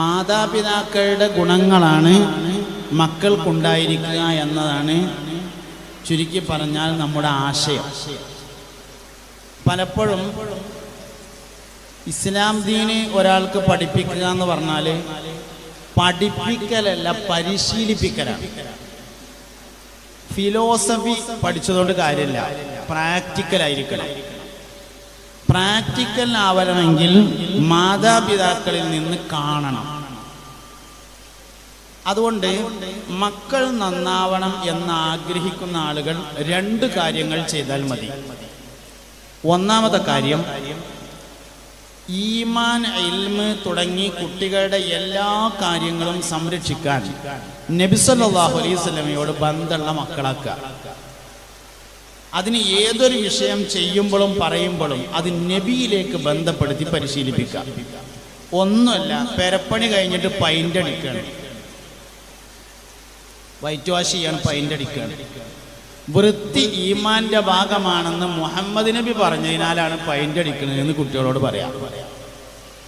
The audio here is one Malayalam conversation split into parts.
മാതാപിതാക്കളുടെ ഗുണങ്ങളാണ് മക്കൾക്കുണ്ടായിരിക്കുക എന്നതാണ് ചുരുക്കി പറഞ്ഞാൽ നമ്മുടെ ആശയം. പലപ്പോഴും ഇസ്ലാം ദീന് ഒരാൾക്ക് പഠിപ്പിക്കുക എന്ന് പറഞ്ഞാൽ പഠിപ്പിക്കലല്ല പരിശീലിപ്പിക്കലാണ്. ഫിലോസഫി പഠിച്ചതുകൊണ്ട് കാര്യമില്ല പ്രാക്ടിക്കലായിരിക്കണം. പ്രാക്ടിക്കൽ ആവണമെങ്കിൽ മാതാപിതാക്കളിൽ നിന്ന് കാണണം. അതുകൊണ്ട് മക്കൾ നന്നാവണം എന്ന് ആഗ്രഹിക്കുന്ന ആളുകൾ രണ്ട് കാര്യങ്ങൾ ചെയ്താൽ മതി. ഒന്നാമത്തെ കാര്യം ഈമാൻ ഇൽമ് തുടങ്ങി കുട്ടികളുടെ എല്ലാ കാര്യങ്ങളും സംരക്ഷിക്കാൻ നബിസല്ലാഹു അലൈഹി സ്വലമയോട് ബന്ധമുള്ള മക്കളാക്കുക. അതിന് ഏതൊരു വിഷയം ചെയ്യുമ്പോഴും പറയുമ്പോഴും അത് നബിയിലേക്ക് ബന്ധപ്പെടുത്തി പരിശീലിപ്പിക്കുക. ഒന്നുമല്ല പെരപ്പണി കഴിഞ്ഞിട്ട് പൈന്റ് അടിക്കണം. വൈറ്റ് വാഷ് ചെയ്യാണ് പൈന്റ് അടിക്കണം. വൃത്തി ഈമാന്റെ ഭാഗമാണെന്ന് മുഹമ്മദ് നബി പറഞ്ഞതിനാലാണ് പൈന്റ് അടിക്കുന്നത് എന്ന് കുട്ടികളോട് പറയാം.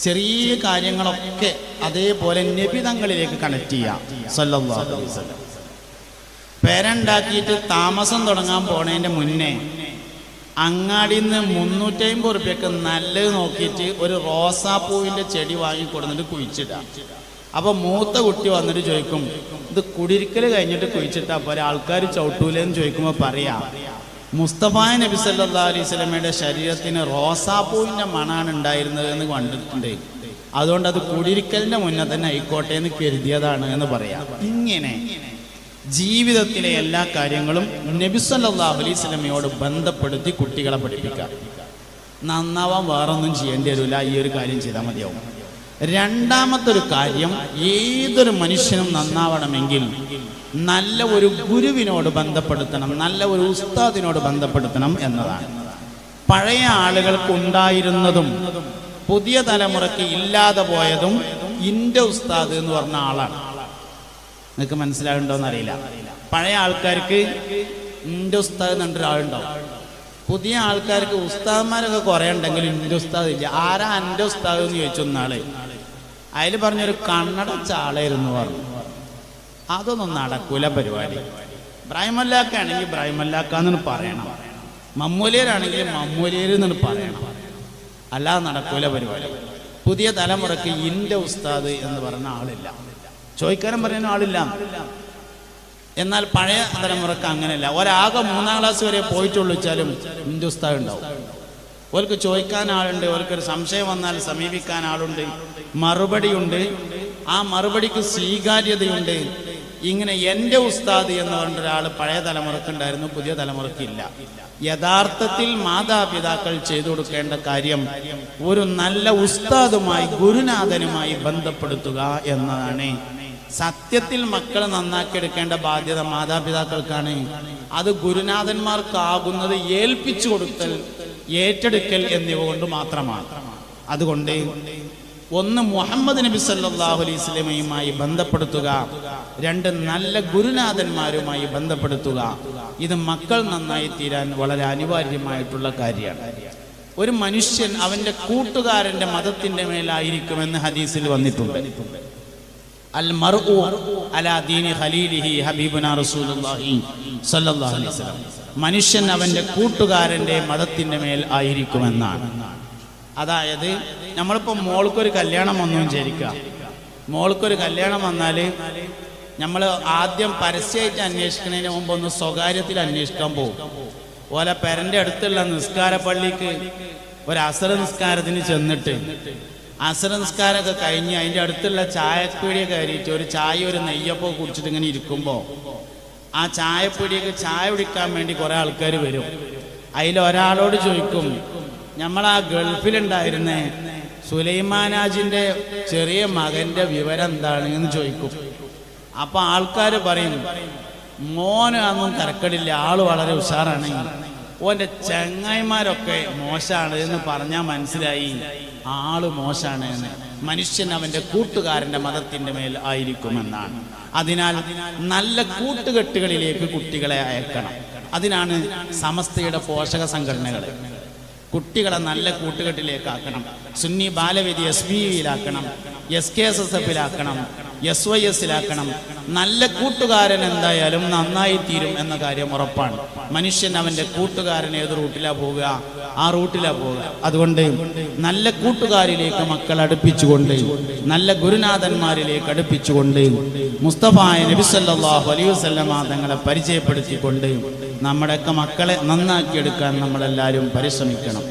ചെറിയ കാര്യങ്ങളൊക്കെ അതേപോലെ നബി തങ്ങളിലേക്ക് കണക്ട് ചെയ്യാം. സല്ലല്ലാഹു അലൈഹി വസല്ലം. പേരുണ്ടാക്കിയിട്ട് താമസം തുടങ്ങാൻ പോണതിന്റെ മുന്നേ അങ്ങാടിയിൽ നിന്ന് മുന്നൂറ്റമ്പത് റുപ്യക്ക് നല്ലത് നോക്കിയിട്ട് ഒരു റോസാപ്പൂവിന്റെ ചെടി വാങ്ങി കൊടുത്തിട്ട് കുഴിച്ചിടാം. അപ്പൊ മൂത്ത കുട്ടി വന്നിട്ട് ചോദിക്കും ഇത് കുടിരിക്കൽ കഴിഞ്ഞിട്ട് കുഴിച്ചിട്ടാ പോലെ ആൾക്കാർ ചവിട്ടൂലെന്ന് ചോദിക്കുമ്പോൾ പറയാ മുസ്തഫായ നബി സല്ലാ അലൈഹി ശരീരത്തിന് റോസാപ്പൂവിന്റെ മണാണ് ഉണ്ടായിരുന്നത് എന്ന് കണ്ടിട്ടുണ്ട്. അതുകൊണ്ട് അത് കുടിരിക്കലിന്റെ മുന്നേ തന്നെ ആയിക്കോട്ടെ എന്ന് കരുതിയതാണ് എന്ന് പറയാം. ഇങ്ങനെ ജീവിതത്തിലെ എല്ലാ കാര്യങ്ങളും നബി സല്ലല്ലാഹു അലൈഹി സ്വലമയോട് ബന്ധപ്പെടുത്തി കുട്ടികളെ പഠിപ്പിക്കുക. നന്നാവാൻ വേറൊന്നും ചെയ്യേണ്ടി വരില്ല. ഈ ഒരു കാര്യം ചെയ്താൽ മതിയാവും. രണ്ടാമത്തെ ഒരു കാര്യം ഏതൊരു മനുഷ്യനും നന്നാവണമെങ്കിൽ നല്ല ഒരു ഗുരുവിനോട് ബന്ധപ്പെടുത്തണം നല്ല ഒരു ഉസ്താദിനോട് ബന്ധപ്പെടുത്തണം എന്നതാണ്. പഴയ ആളുകൾക്ക് ഉണ്ടായിരുന്നതും പുതിയ തലമുറയ്ക്ക് ഇല്ലാതെ പോയതും ഇന്റെ ഉസ്താദ് എന്ന് പറഞ്ഞ ആളാണ്. നിങ്ങൾക്ക് മനസ്സിലാകുണ്ടോന്ന് അറിയില്ല. പഴയ ആൾക്കാർക്ക് ഇന്റെ ഉസ്താദ് എന്ന് പറഞ്ഞിട്ട് ഒരാളുണ്ടാവും. പുതിയ ആൾക്കാർക്ക് ഉസ്താദ്മാരൊക്കെ കുറേ ഉണ്ടെങ്കിലും ഇന്റെ ഉസ്താദ് ഇല്ല. ആരാ എന്റെ ഉസ്താദ് എന്ന് ചോദിച്ചു നാളെ അതിൽ പറഞ്ഞൊരു കണ്ണടച്ച ആളായിരുന്നു പറഞ്ഞു. അതൊന്നും നടക്കൂല പരിപാടി. ബ്രാഹിമല്ലാക്കാണെങ്കിൽ ബ്രാഹിമല്ലാക്കാന്ന് പറയണം. മമ്മൂലിയരാണെങ്കിൽ മമ്മൂലിയർ എന്ന് പറയണം. അല്ലാതെ നടക്കൂല പരിപാടി. പുതിയ തലമുറയ്ക്ക് ഇന്റെ ഉസ്താദ് എന്ന് പറഞ്ഞ ആളില്ല. ചോദിക്കാനും പറയുന്ന ആളില്ല. എന്നാൽ പഴയ തലമുറയ്ക്ക് അങ്ങനെയല്ല. ഒരാകെ മൂന്നാം ക്ലാസ് വരെ പോയിട്ടുള്ളൂ വെച്ചാലും ഹിന്ദുസ്ഥാൻ ഉണ്ടാവും ഓർക്ക് ചോദിക്കാൻ ആളുണ്ട് ഓർക്കൊരു സംശയം വന്നാൽ സമീപിക്കാൻ ആളുണ്ട്. മറുപടിയുണ്ട്. ആ മറുപടിക്ക് സ്വീകാര്യതയുണ്ട്. ഇങ്ങനെ എന്റെ ഉസ്താദ് എന്ന് പറഞ്ഞ ഒരാൾ പഴയ തലമുറക്കുണ്ടായിരുന്നു പുതിയ തലമുറക്കില്ല യഥാർത്ഥത്തിൽ മാതാപിതാക്കൾ ചെയ്തു കൊടുക്കേണ്ട കാര്യം ഒരു നല്ല ഉസ്താദുമായി ഗുരുനാഥനുമായി ബന്ധപ്പെടുത്തുക എന്നതാണ്. സത്യത്തിൽ മക്കളെ നന്നാക്കിയെടുക്കേണ്ട ബാധ്യത മാതാപിതാക്കൾക്കാണ്. അത് ഗുരുനാഥന്മാർക്കാകുന്നത് ഏൽപ്പിച്ചു കൊടുക്കൽ ഏറ്റെടുക്കൽ എന്നിവ കൊണ്ട് മാത്രമാണ്. അതുകൊണ്ട് ഒന്ന് മുഹമ്മദ് നബി സല്ലാഹു അലൈഹി സ്വലമയുമായി ബന്ധപ്പെടുത്തുക. രണ്ട് നല്ല ഗുരുനാഥന്മാരുമായി ബന്ധപ്പെടുത്തുക. ഇത് മക്കൾ നന്നായി തീരാൻ വളരെ അനിവാര്യമായിട്ടുള്ള കാര്യമാണ്. ഒരു മനുഷ്യൻ അവന്റെ കൂട്ടുകാരന്റെ മതത്തിന്റെ മേലായിരിക്കുമെന്ന് ഹദീസിൽ വന്നിട്ടുണ്ട്. അൽ മർഉ അലാ ദീനി ഖലീലിഹി റസൂലുള്ളാഹി അലൈഹി വസല്ലം. മനുഷ്യൻ അവന്റെ കൂട്ടുകാരന്റെ മതത്തിന്റെ മേൽ ആയിരിക്കുമെന്നാണ്. അതായത് നമ്മളിപ്പോൾ മോൾക്കൊരു കല്യാണം വന്നു വിചാരിക്കുക. മോൾക്കൊരു കല്യാണം വന്നാൽ നമ്മൾ ആദ്യം പരസ്യമായിട്ട് അന്വേഷിക്കുന്നതിന് മുമ്പ് ഒന്ന് സ്വകാര്യത്തിൽ അന്വേഷിക്കാൻ പോകും. ഓലെ പെരന്റെ അടുത്തുള്ള നിസ്കാര പള്ളിക്ക് ഒരു അസർ നിസ്കാരത്തിന് ചെന്നിട്ട് അസർ നിസ്കാരമൊക്കെ കഴിഞ്ഞ് അതിന്റെ അടുത്തുള്ള ചായപ്പീടിയ കയറിയിട്ട് ഒരു ചായ ഒരു നെയ്യപ്പോ കുടിച്ചിട്ട് ഇങ്ങനെ ഇരിക്കുമ്പോൾ ആ ചായപ്പീടിയൊക്കെ ചായ കുടിക്കാൻ വേണ്ടി കുറേ ആൾക്കാർ വരും. അതിലൊരാളോട് ചോദിക്കും നമ്മൾ ആ ഗൾഫിലുണ്ടായിരുന്നേ സുലൈമാനാജിന്റെ ചെറിയ മകന്റെ വിവരം എന്താണ് എന്ന് ചോദിക്കും. അപ്പൊ ആൾക്കാര് പറയും മോന് അന്നും തിരക്കടില്ല ആൾ വളരെ ഉഷാറാണ്. ഓന്റെ ചങ്ങായിമാരൊക്കെ മോശാണ് എന്ന് പറഞ്ഞാൽ മനസ്സിലായി ആൾ മോശാണ് എന്ന്. മനുഷ്യൻ അവന്റെ കൂട്ടുകാരന്റെ മതത്തിന്റെ മേൽ ആയിരിക്കുമെന്നാണ്. അതിനാൽ നല്ല കൂട്ടുകെട്ടുകളിലേക്ക് കുട്ടികളെ അയക്കണം. അതിനാണ് സമസ്തയുടെ പോഷക സംഘടനകൾ കുട്ടികളെ നല്ല കൂട്ടുകെട്ടിലേക്കാക്കണം. സുന്നി ബാലവേദി എസ് ബി വിയിലാക്കണം എസ് കെ എസ് എസ് എഫിലാക്കണം എസ് വൈ എസിലാക്കണം നല്ല കൂട്ടുകാരൻ എന്തായാലും നന്നായി തീരും എന്ന കാര്യം ഉറപ്പാണ്. മനുഷ്യൻ അവന്റെ കൂട്ടുകാരൻ ഏത് റൂട്ടിലാ പോവുക? ആ റൂട്ടിലാ പോവുക. അതുകൊണ്ട് നല്ല കൂട്ടുകാരിലേക്ക് മക്കൾ അടുപ്പിച്ചുകൊണ്ട് നല്ല ഗുരുനാഥന്മാരിലേക്ക് അടുപ്പിച്ചുകൊണ്ട് മുസ്തഫായ നബിസല്ലാഹു അലൈഹി വസല്ലമ തങ്ങളെ പരിചയപ്പെടുത്തിക്കൊണ്ട് നമ്മുടെയൊക്കെ മക്കളെ നന്നാക്കിയെടുക്കാൻ നമ്മളെല്ലാവരും പരിശ്രമിക്കണം.